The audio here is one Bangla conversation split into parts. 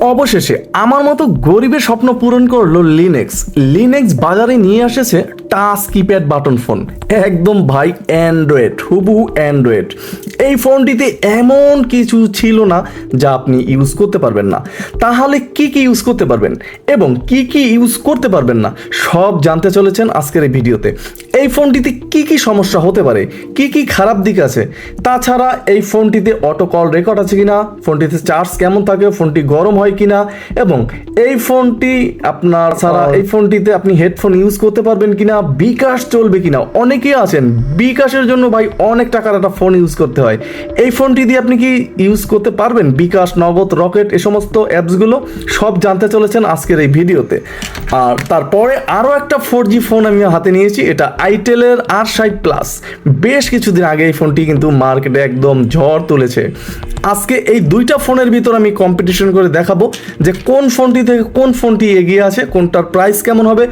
অবশেষে আমার মতো গরিবের স্বপ্ন পূরণ করল লিনেক্স লিনেক্স বাজারে নিয়ে এসেছে টাচ কিপ্যাড বাটন ফোন। একদম ভাই অ্যান্ড্রয়েড হুবু অ্যান্ড্রয়েড এই ফোনটিতে এমন কিছু ছিল না যা আপনি ইউজ করতে পারবেন না। তাহলে কি কি ইউজ করতে পারবেন? এবং কি কি ইউজ করতে পারবেন না? সব জানতে চলেছেন আজকের এই ভিডিওতে। এই ফোনটিতে কি কি সমস্যা হতে পারে? কি কি খারাপ দিক আছে? তাছাড়া এই ফোনটিতে অটো কল রেকর্ড আছে কিনা? ফোনটিতে চার্জ কেমন থাকে? ফোনটি গরম হয় কিনা? এবং এই ফোনটি আপনার ছাড়া এই ফোনটিতে আপনি হেডফোন ইউজ করতে পারবেন কিনা? বিকাশ চলবে কিনা? অনেকেই আছেন বিকাশের জন্য ভাই অনেক টাকার একটা ফোন ইউজ করতে হয়। এই ফোনটি দিয়ে আপনি কি ইউজ করতে পারবেন? বিকাশ নগদ রকেট এ সমস্ত অ্যাপসগুলো সব জানতে চলেছেন আজকের এই ভিডিওতে। আর তারপরে আরও একটা ফোর জি ফোন আমি হাতে নিয়েছি, এটা আইটেলের আর ষাট প্লাস বেশ কিছুদিন আগে এই ফোনটি কিন্তু মার্কেটে একদম ঝড় তুলেছে। আজকে এই দুইটা ফোনের ভিতর আমি কম্পিটিশন করে দেখাবো যে কোন ফোনটি থেকে কোন ফোনটি এগিয়ে আছে, কোনটার প্রাইস কেমন হবে,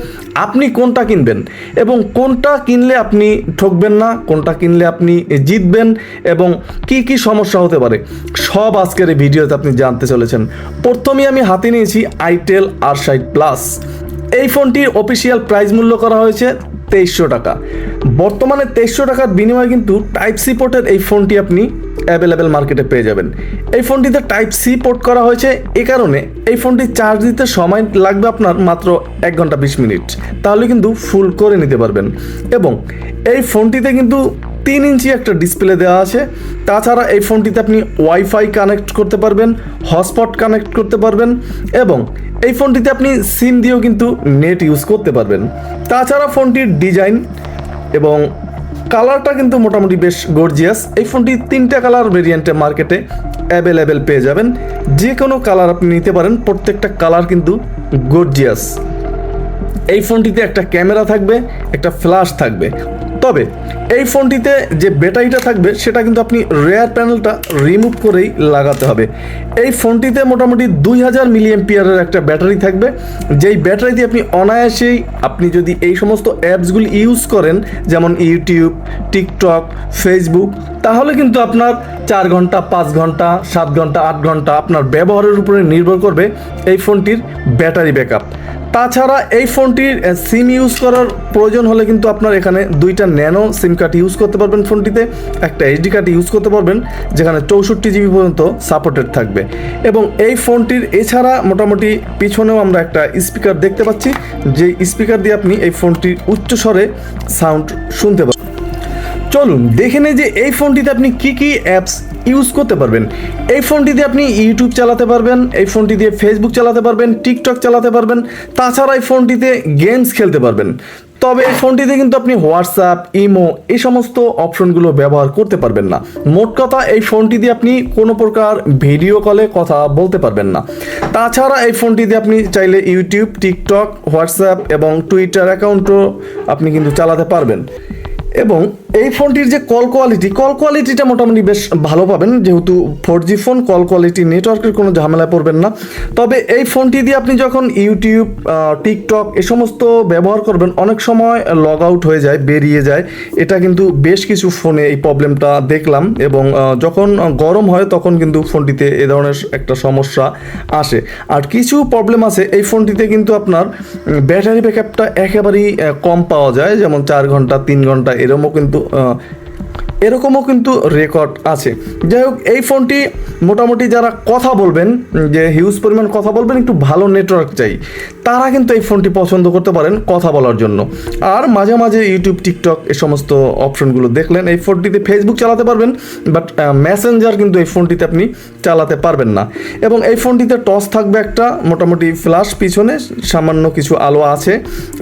আপনি কোনটা কিনবেন এবং কোনটা কিনলে আপনি ঠকবেন না, কোনটা কিনলে আপনি জিতবেন এবং কি কি সমস্যা হতে পারে, সব আজকের এই ভিডিওতে আপনি জানতে চলেছেন। প্রথমেই আমি হাতে নিয়েছি আইটেল আর ষাট প্লাস এই ফোনটির অফিসিয়াল প্রাইস মূল্য করা হয়েছে তেইশশো টাকা। বর্তমানে তেইশশো টাকার বিনিময়ে কিন্তু টাইপ সি পোর্টের এই ফোনটি আপনি অ্যাভেলেবেল মার্কেটে পেয়ে যাবেন। এই ফোনটিতে টাইপ সি পোর্ট করা হয়েছে এ কারণে এই ফোনটি চার্জ দিতে সময় লাগবে আপনার মাত্র এক ঘণ্টা বিশ মিনিট। তাহলে কিন্তু ফুল করে নিতে পারবেন। এবং এই ফোনটিতে কিন্তু তিন ইঞ্চি একটা ডিসপ্লে দেওয়া আছে। তাছাড়া এই ফোনটিতে আপনি ওয়াইফাই কানেক্ট করতে পারবেন হটস্পট কানেক্ট করতে পারবেন এবং এই ফোনটিতে আপনি সিম দিয়েও কিন্তু নেট ইউজ করতে পারবেন। তাছাড়া ফোনটির ডিজাইন এবং কালারটা কিন্তু মোটামুটি বেশ গর্জিয়াস এই ফোনটি তিনটা কালার ভেরিয়েন্টে মার্কেটে অ্যাভেলেবেল পেয়ে যাবেন। যে কোনো কালার আপনি নিতে পারেন, প্রত্যেকটা কালার কিন্তু গর্জিয়াস এই ফোনটিতে একটা ক্যামেরা থাকবে, একটা ফ্ল্যাশ থাকবে। তবে এই ফোনটিতে যে ব্যাটারিটা থাকবে, সেটা কিন্তু আপনি রেয়ার প্যানেলটা রিমুভ করেই লাগাতে হবে। এই ফোনটিতে মোটামুটি দুই হাজার মিলিয়ন পিয়ারের একটা ব্যাটারি থাকবে। যেই ব্যাটারিতে আপনি অনায়াসেই আপনি যদি এই সমস্ত অ্যাপসগুলি ইউজ করেন, যেমন ইউটিউব টিকটক ফেসবুক তাহলে কিন্তু আপনার চার ঘণ্টা, পাঁচ ঘণ্টা, সাত ঘণ্টা, আট ঘণ্টা আপনার ব্যবহারের উপরে নির্ভর করবে এই ফোনটির ব্যাটারি ব্যাকআপ। তাছাড়া এই ফোনটির সিম ইউজ করার প্রয়োজন হলে কিন্তু আপনার এখানে দুইটা ন্যানো সিম কার্ড ইউজ করতে পারবেন ফোনটিতে, একটা এইচডি কার্ড ইউজ করতে পারবেন, যেখানে চৌষট্টি জিবি পর্যন্ত সাপোর্টেড থাকবে। এবং এই ফোনটির এছাড়া মোটামুটি পিছনেও আমরা একটা স্পিকার দেখতে পাচ্ছি, যে স্পিকার দিয়ে আপনি এই ফোনটির উচ্চস্বরে সাউন্ড শুনতে পাবেন চলুন দেখে নেই যে এই ফোনটিতে আপনি কি কি অ্যাপস ইউজ করতে পারবেন। এই ফোনটি দিয়ে আপনি ইউটিউব চালাতে পারবেন, এই ফোনটি দিয়ে ফেসবুক চালাতে পারবেন টিকটক চালাতে পারবেন, তাছাড়া এই ফোনটিতে গেমস খেলতে পারবেন। তবে এই ফোনটিতে কিন্তু আপনি হোয়াটসঅ্যাপ ইমো এই সমস্ত অপশনগুলো ব্যবহার করতে পারবেন না। মোট কথা, এই ফোনটি দিয়ে আপনি কোনো প্রকার ভিডিও কলে কথা বলতে পারবেন না। তাছাড়া এই ফোনটি দিয়ে আপনি চাইলে ইউটিউব টিকটক হোয়াটসঅ্যাপ এবং টুইটার অ্যাকাউন্টও আপনি কিন্তু চালাতে পারবেন। এবং এই ফোনটির যে কল কোয়ালিটি কল কোয়ালিটিটা মোটামুটি বেশ ভালো পাবেন। যেহেতু four G phone call quality নেটওয়ার্কের কোনো ঝামেলায় পড়বেন না। তবে এই ফোনটি দিয়ে আপনি যখন ইউটিউব টিকটক এ সমস্ত ব্যবহার করবেন, অনেক সময় লগ আউট হয়ে যায়, বেরিয়ে যায়। এটা কিন্তু বেশ কিছু ফোনে এই প্রবলেমটা দেখলাম এবং যখন গরম হয়, তখন কিন্তু ফোনটিতে এ ধরনের একটা সমস্যা আসে। আর কিছু প্রবলেম আছে, এই ফোনটিতে কিন্তু আপনার ব্যাটারি ব্যাকআপটা একেবারেই কম পাওয়া যায়। যেমন চার ঘণ্টা, তিন ঘণ্টা এরকমও কিন্তু এরকমও কিন্তু রেকর্ড আছে। যাই হোক এই ফোনটি মোটামুটি যারা কথা বলবেন, যে হিউজ পরিমাণ কথা বলবেন, একটু ভালো নেটওয়ার্ক চাই, তারা কিন্তু এই ফোনটি পছন্দ করতে পারেন কথা বলার জন্য। আর মাঝে মাঝে ইউটিউব টিকটক এ সমস্ত অপশনগুলো দেখলেন, এই ফোনটিতে ফেসবুক চালাতে পারবেন বাট মেসেঞ্জার কিন্তু এই ফোনটিতে আপনি চালাতে পারবেন না। এবং এই ফোনটিতে টস থাকবে একটা, মোটামুটি ফ্ল্যাশ পিছনে, সামান্য কিছু আলো আছে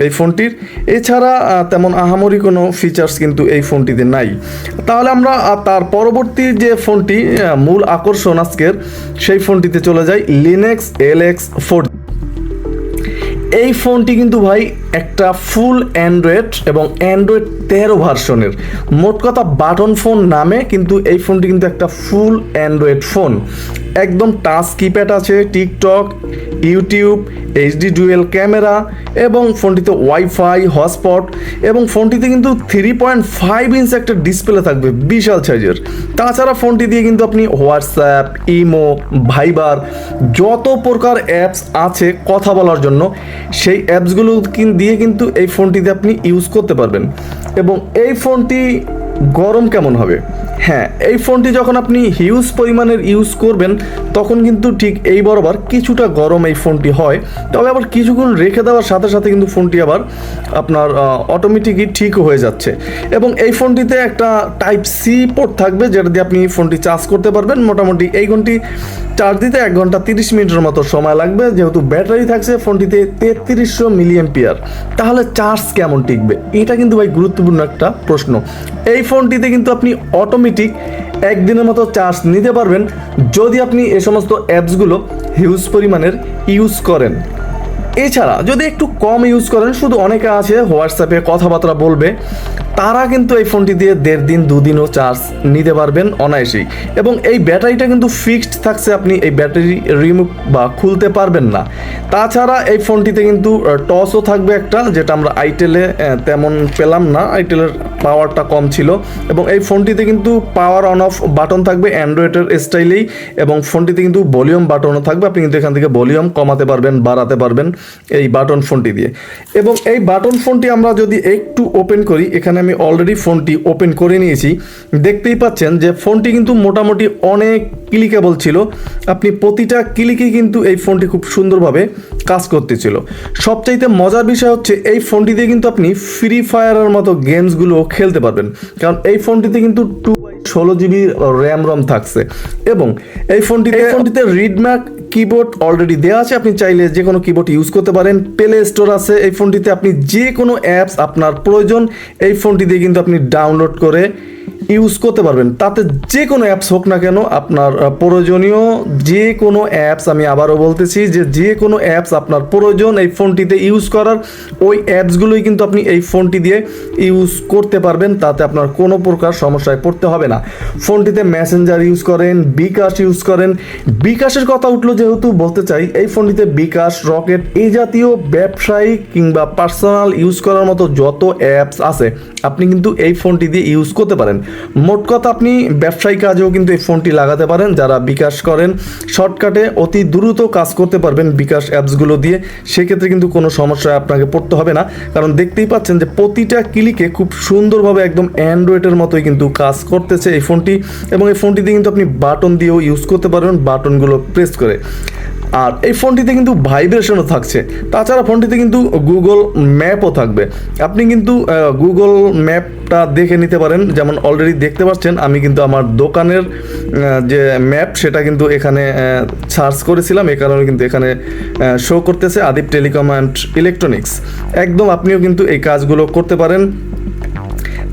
এই ফোনটির। এছাড়া তেমন আহামরি কোনো ফিচার্স কিন্তু এই ফোনটিতে নাই। তাহলে আমরা তার পরবর্তী যে ফোনটি মূল আকর্ষণ আজকের, সেই ফোনটিতে চলে যাই লিনেক্স এল এক্স ফোর এই ফোনটি কিন্তু ভাই একটা ফুল অ্যান্ড্রয়েড এবং অ্যান্ড্রয়েড তেরো ভার্সনের। মোট কথা বাটন ফোন নামে, কিন্তু এই ফোনটি কিন্তু একটা ফুল অ্যান্ড্রয়েড ফোন একদম টাচ কিপ্যাড আছে TikTok YouTube, HD dual camera এবং ফোনটিতে ওয়াইফাই, হটস্পট এবং ফোনটিতে কিন্তু থ্রি পয়েন্ট ফাইভ ইঞ্চ একটা ডিসপ্লে থাকবে, বিশাল সাইজের তাছাড়া ফোনটি দিয়ে কিন্তু আপনি হোয়াটসঅ্যাপ ইমো ভাইবার যত প্রকার অ্যাপস আছে কথা বলার জন্য, সেই অ্যাপসগুলো দিয়ে কিন্তু এই ফোনটিতে আপনি ইউজ করতে পারবেন। এবং এই ফোনটি গরম কেমন হবে? হ্যাঁ এই ফোনটি যখন আপনি হিউজ পরিমাণের ইউজ করবেন, তখন কিন্তু ঠিক এই বরাবর কিছুটা গরম এই ফোনটি হয়। তবে আবার কিছুক্ষণ রেখে দেওয়ার সাথে সাথে কিন্তু ফোনটি আবার আপনার অটোমেটিকই ঠিক হয়ে যাচ্ছে। এবং এই ফোনটিতে একটা টাইপ সি পোর্ট থাকবে, যেটা দিয়ে আপনি ফোনটি চার্জ করতে পারবেন। মোটামুটি এই ঘন্টি চার্জ দিতে এক ঘণ্টা তিরিশ মিনিটের মতো সময় লাগবে। যেহেতু ব্যাটারি থাকছে ফোনটিতে তেত্রিশশো মিলিয়ন পিয়ার তাহলে চার্জ কেমন টিকবে? এটা কিন্তু ভাই গুরুত্বপূর্ণ একটা প্রশ্ন। এই ফোনটিতে কিন্তু আপনি অটোমেটিক একদিনের মতো চার্জ নিতে পারবেন, যদি আপনি এ সমস্ত অ্যাপসগুলো হিউজ পরিমাণের ইউজ করেন। এছাড়া যদি একটু কম ইউজ করেন, শুধু অনেকে আছে, হোয়াটসঅ্যাপে কথাবার্তা বলবে তারা কিন্তু এই ফোনটি দিয়ে দেড় দিন দুদিনও চার্জ নিতে পারবেন অনায়াসেই। এবং এই ব্যাটারিটা কিন্তু ফিক্সড থাকছে আপনি এই ব্যাটারি রিমুভ বা খুলতে পারবেন না। তাছাড়া এই ফোনটিতে কিন্তু টসও থাকবে একটা, যেটা আমরা আইটেলে তেমন পেলাম না। আইটেলের পাওয়ারটা কম ছিল। এবং এই ফোনটিতে কিন্তু পাওয়ার অন অফ বাটন থাকবে অ্যান্ড্রয়েডের স্টাইলেই এবং ফোনটিতে কিন্তু ভলিউম বাটনও থাকবে। আপনি কিন্তু এখান থেকে ভলিউম কমাতে পারবেন, বাড়াতে পারবেন এই বাটন ফোনটি দিয়ে। এবং এই বাটন ফোনটি আমরা যদি একটু ওপেন করি, এখানে আমি অলরেডি ফোনটি ওপেন করে নিয়েছি। দেখতেই পাচ্ছেন যে ফোনটি কিন্তু মোটামুটি অনেক ক্লিকেবল ছিল। আপনি প্রতিটা ক্লিকে কিন্তু এই ফোনটি খুব সুন্দরভাবে কাজ করতেছিল। সবচাইতে মজার বিষয় হচ্ছে এই ফোনটি দিয়ে কিন্তু আপনি ফ্রি ফায়ারের মতো গেমসগুলো খেলতে পারবেন। কারণ এই ফোনটিতে কিন্তু টু ষোলো জিবি র্যাম রম থাকছে। এবং এই ফোনটিতে ফোনটিতে রিডম্যাক কিবোর্ড অলরেডি দেওয়া আছে, আপনি চাইলে যে কোনো কিবোর্ড ইউজ করতে পারেন। প্লে স্টোর আছে, এই ফোনটিতে আপনি যে কোনো অ্যাপস আপনার প্রয়োজন, এই ফোনটি দিয়ে কিন্তু আপনি ডাউনলোড করে ইউজ করতে পারবেন। তাতে যে কোনো অ্যাপস হোক না কেন আপনার প্রয়োজনীয় যে কোনো অ্যাপস আমি আবারও বলতেছি যে যে কোনো অ্যাপস আপনার প্রয়োজন এই ফোনটিতে ইউজ করার, ওই অ্যাপসগুলোই কিন্তু আপনি এই ফোনটি দিয়ে ইউজ করতে পারবেন, তাতে আপনার কোনো প্রকার সমস্যায় পড়তে হবে না। ফোনটিতে মেসেঞ্জার ইউজ করেন, বিকাশ ইউজ করেন। বিকাশের কথা উঠল যেহেতু বলতে চাই, এই ফোনটিতে বিকাশ, রকেট এই জাতীয় ব্যবসায়ী কিংবা পার্সোনাল ইউজ করার মতো যত অ্যাপস আছে, আপনি কিন্তু এই ফোনটি দিয়ে ইউজ করতে পারেন। মোট কথা আপনি ব্যবসায়িক কাজেও কিন্তু এই ফোনটি লাগাতে পারেন, যারা বিকাশ করেন, শর্টকাটে অতি দ্রুত কাজ করতে পারবেন বিকাশ অ্যাপসগুলো দিয়ে। সেক্ষেত্রে কিন্তু কোনো সমস্যায় আপনাকে পড়তে হবে না, কারণ দেখতেই পাচ্ছেন যে প্রতিটা ক্লিকে খুব সুন্দরভাবে একদম অ্যান্ড্রয়েডের মতোই কিন্তু কাজ করতেছে এই ফোনটি। এবং এই ফোনটি দিয়ে কিন্তু আপনি বাটন দিয়েও ইউজ করতে পারবেন, বাটনগুলো প্রেস করে। আর এই ফোনটিতে কিন্তু ভাইব্রেশনও থাকছে। তাছাড়া ফোনটিতে কিন্তু গুগল ম্যাপও থাকবে। আপনি কিন্তু গুগল ম্যাপটা দেখে নিতে পারেন। যেমন অলরেডি দেখতে পাচ্ছেন, আমি কিন্তু আমার দোকানের যে ম্যাপ, সেটা কিন্তু এখানে সার্চ করেছিলাম। এই কারণে কিন্তু এখানে শো করতেছে আদিপ টেলিকম অ্যান্ড ইলেকট্রনিক্স। একদম আপনিও কিন্তু এই কাজগুলো করতে পারেন।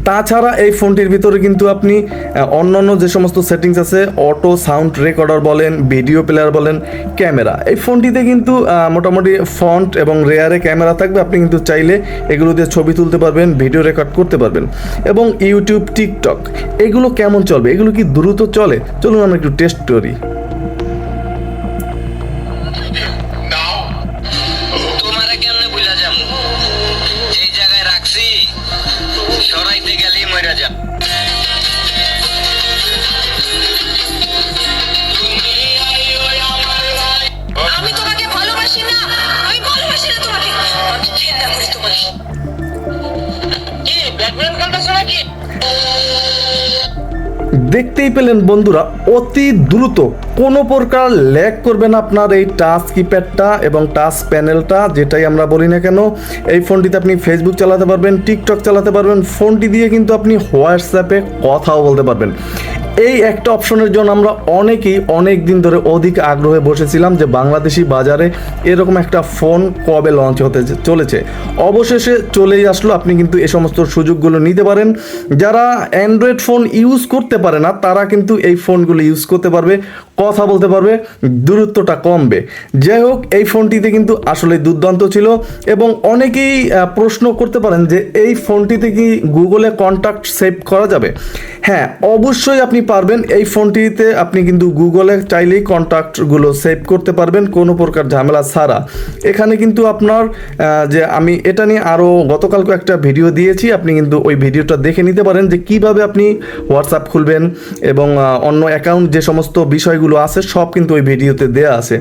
তাছাড়া এই ফোনটির ভিতরে কিন্তু আপনি অন্যান্য যে সমস্ত সেটিংস আছে অটো সাউন্ড রেকর্ডার বলেন ভিডিও প্লেয়ার বলেন ক্যামেরা এই ফোনটিতে কিন্তু মোটামুটি ফ্রন্ট এবং রেয়ারে ক্যামেরা থাকবে। আপনি কিন্তু চাইলে এগুলো দিয়ে ছবি তুলতে পারবেন ভিডিও রেকর্ড করতে পারবেন। এবং ইউটিউব টিকটক এগুলো কেমন চলবে? এগুলো কি দ্রুত চলে? চলুন আমরা একটু টেস্ট করি। 하자. দেখতেই পেলেন বন্ধুরা, অতি দ্রুত কোনো প্রকার ল্যাগ করবে না আপনার এই টাচ কিপ্যাডটা এবং টাচ প্যানেলটা, যেটাই আমরা বলি না কেন। এই ফোনটিতে আপনি ফেসবুক চালাতে পারবেন টিকটক চালাতে পারবেন, ফোনটি দিয়ে কিন্তু আপনি হোয়াটসঅ্যাপে কথাও বলতে পারবেন। এই একটা অপশনের জন্য আমরা অনেকেই অনেক দিন ধরে অধিক আগ্রহে বসেছিলাম যে বাংলাদেশি বাজারে এরকম একটা ফোন কবে লঞ্চ হতে চলেছে। অবশেষে চলেই আসলো, আপনি কিন্তু এ সমস্ত সুযোগগুলো নিতে পারেন। যারা অ্যান্ড্রয়েড ফোন ইউজ করতে পারে না, তারা কিন্তু এই ফোনগুলো ইউজ করতে পারবে। কথা বলতে পারবে, দূরত্বটা কমবে। যাই হোক, এই ফোনটিতে কিন্তু আসলে দুর্দান্ত ছিল এবং অনেকেই প্রশ্ন করতে পারেন যে এই ফোনটিতে কি গুগলে কন্ট্যাক্ট সেভ করা যাবে? হ্যাঁ অবশ্যই আপনি পারবেন। এই ফোনটিতে আপনি কিন্তু গুগলে চাইলেই কন্ট্যাক্টগুলো সেভ করতে পারবেন, কোনো প্রকার ঝামেলা ছাড়া। এখানে কিন্তু আপনার যে আমি এটা নিয়ে আরও গতকালকে একটা ভিডিও দিয়েছি, আপনি কিন্তু ওই ভিডিওটা দেখে নিতে পারেন যে কীভাবে আপনি হোয়াটসঅ্যাপ খুলবেন এবং অন্য অ্যাকাউন্ট যে সমস্ত বিষয়গুলো আছে সব কিন্তু ওই ভিডিওতে দেয়া আছে।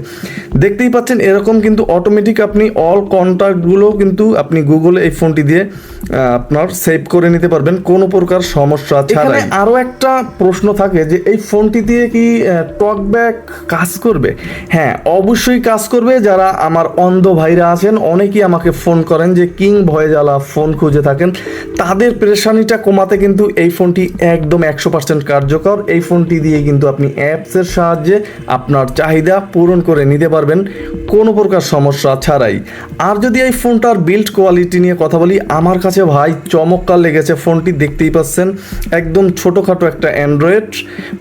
দেখতেই পাচ্ছেন এরকম কিন্তু অটোমেটিক আপনি অল কন্ট্যাক্টগুলো কিন্তু আপনি গুগলে এই ফোনটি দিয়ে আপনার সেভ করে নিতে পারবেন কোনো প্রকার সমস্যা ছাড়াই। আরও একটা প্রশ্ন থাকে যে এই ফোনটি দিয়ে কি টকব্যাক কাজ করবে? হ্যাঁ অবশ্যই কাজ করবে। যারা আমার অন্ধ ভাইরা আছেন অনেকেই আমাকে ফোন করেন যে কিং ভয়েজালা ফোন খুঁজে থাকেন। তাদের পেরেশানিটা কমাতে কিন্তু এই ফোনটি একদম একশো পার্সেন্ট কার্যকর। এই ফোনটি দিয়ে কিন্তু আপনি অ্যাপসের সাহায্যে আপনার চাহিদা পূরণ করে নিতে পারবেন কোনো প্রকার সমস্যা ছাড়াই। আর যদি এই ফোনটার বিল্ড কোয়ালিটি নিয়ে কথা বলি আমার কাছে ভাই, চমৎকার লেগেছে ফোনটি, দেখতেই পাচ্ছেন। একদম ছোটোখাটো একটা অ্যান্ড্রয়েড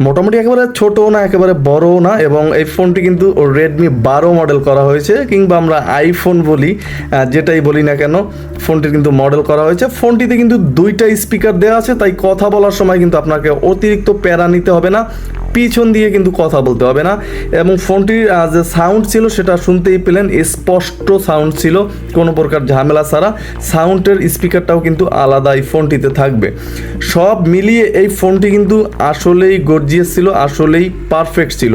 মোটামুটি একেবারে ছোটও না, একেবারে বড়ও না এবং এই ফোনটি কিন্তু রেডমি বারো মডেল করা হয়েছে কিংবা আমরা আইফোন বলি যেটাই বলি না কেন ফোনটির কিন্তু মডেল করা হয়েছে। ফোনটিতে কিন্তু দুইটা স্পিকার দেওয়া আছে, তাই কথা বলার সময় কিন্তু আপনাকে অতিরিক্ত প্যারা নিতে হবে না। পিছন দিয়ে কিন্তু কথা বলতে হবে না। এবং ফোনটির যে সাউন্ড ছিল সেটা শুনতেই পেলেন স্পষ্ট সাউন্ড ছিল, কোনো প্রকার ঝামেলা ছাড়া। সাউন্ডের স্পিকারটাও কিন্তু আলাদা এই ফোনটিতে থাকবে। সব মিলিয়ে এই ফোনটি কিন্তু আসলেই গর্জিয়াস ছিল, আসলেই পারফেক্ট ছিল।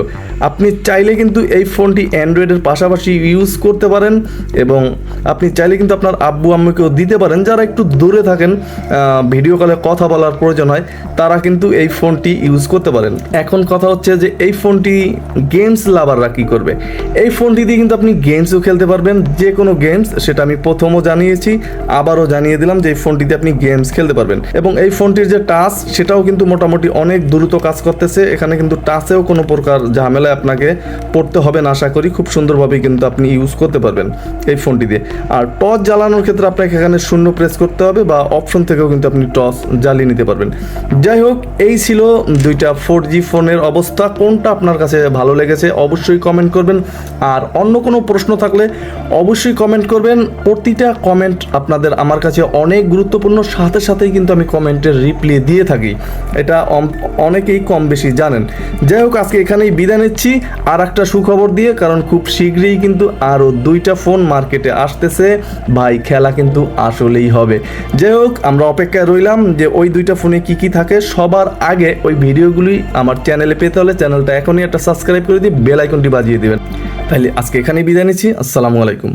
আপনি চাইলে কিন্তু এই ফোনটি অ্যান্ড্রয়েডের পাশাপাশি ইউজ করতে পারেন এবং আপনি চাইলে কিন্তু আপনার আব্বু আম্মুকেও দিতে পারেন। যারা একটু দূরে থাকেন ভিডিও কলে কথা বলার প্রয়োজন হয়, তারা কিন্তু এই ফোনটি ইউজ করতে পারেন। এখন কথা হচ্ছে যে এই ফোনটি গেমস লাভাররা কী করবে? এই ফোনটি দিয়ে কিন্তু আপনি গেমসও খেলতে পারবেন, যে কোনো গেমস সেটা আমি প্রথমও জানিয়েছি, আবারও জানিয়ে দিলাম যে এই ফোনটিতে আপনি গেমস খেলতে পারবেন। এবং এই ফোনটির যে টাচ সেটাও কিন্তু মোটামুটি অনেক দ্রুত কাজ করতেছে, এখানে কিন্তু টাচেও কোনো প্রকার ঝামেলায় আপনাকে পড়তে হবে না, আশা করি খুব সুন্দরভাবে কিন্তু আপনি ইউজ করতে পারবেন এই ফোনটি দিয়ে। আর টর্চ জ্বালানোর ক্ষেত্রে আপনাকে এখানে শূন্য প্রেস করতে হবে বা অপশন থেকেও কিন্তু আপনি টর্চ জ্বালিয়ে নিতে পারবেন। যাই হোক, এই ছিল দুইটা ফোর জি ফোনের অবস্থা। কোনটা আপনার কাছে ভালো লেগেছে অবশ্যই কমেন্ট করবেন। আর অন্য কোনো প্রশ্ন থাকলে অবশ্যই কমেন্ট করবেন। প্রতিটা কমেন্ট আপনাদের আমার কাছে অনেক গুরুত্বপূর্ণ। সাথে সাথেই কিন্তু আমি কমেন্টের রিপ্লাই দিয়ে থাকি। এটা অনেকেই কম বেশি জানেন। যাই হোক, আজকে এখানেই বিদায় নিচ্ছি আর একটা সুখবর দিয়ে, কারণ খুব শীঘ্রই কিন্তু আরও দুইটা ফোন মার্কেটে আসতেছে। ভাই, খেলা কিন্তু আসলেই হবে। যাই হোক, আমরা অপেক্ষায় রইলাম যে ওই দুইটা ফোনে কি কি থাকে। সবার আগে ওই ভিডিওগুলি আমার চ্যানেলে পেতে হলে চ্যানেলটা এখনই একটা সাবস্ক্রাইব করে দিয়ে বেল আইকনটি বাজিয়ে দেবেন। তাহলে আজকে এখানেই বিদায় নিচ্ছি। আসসালামু আলাইকুম।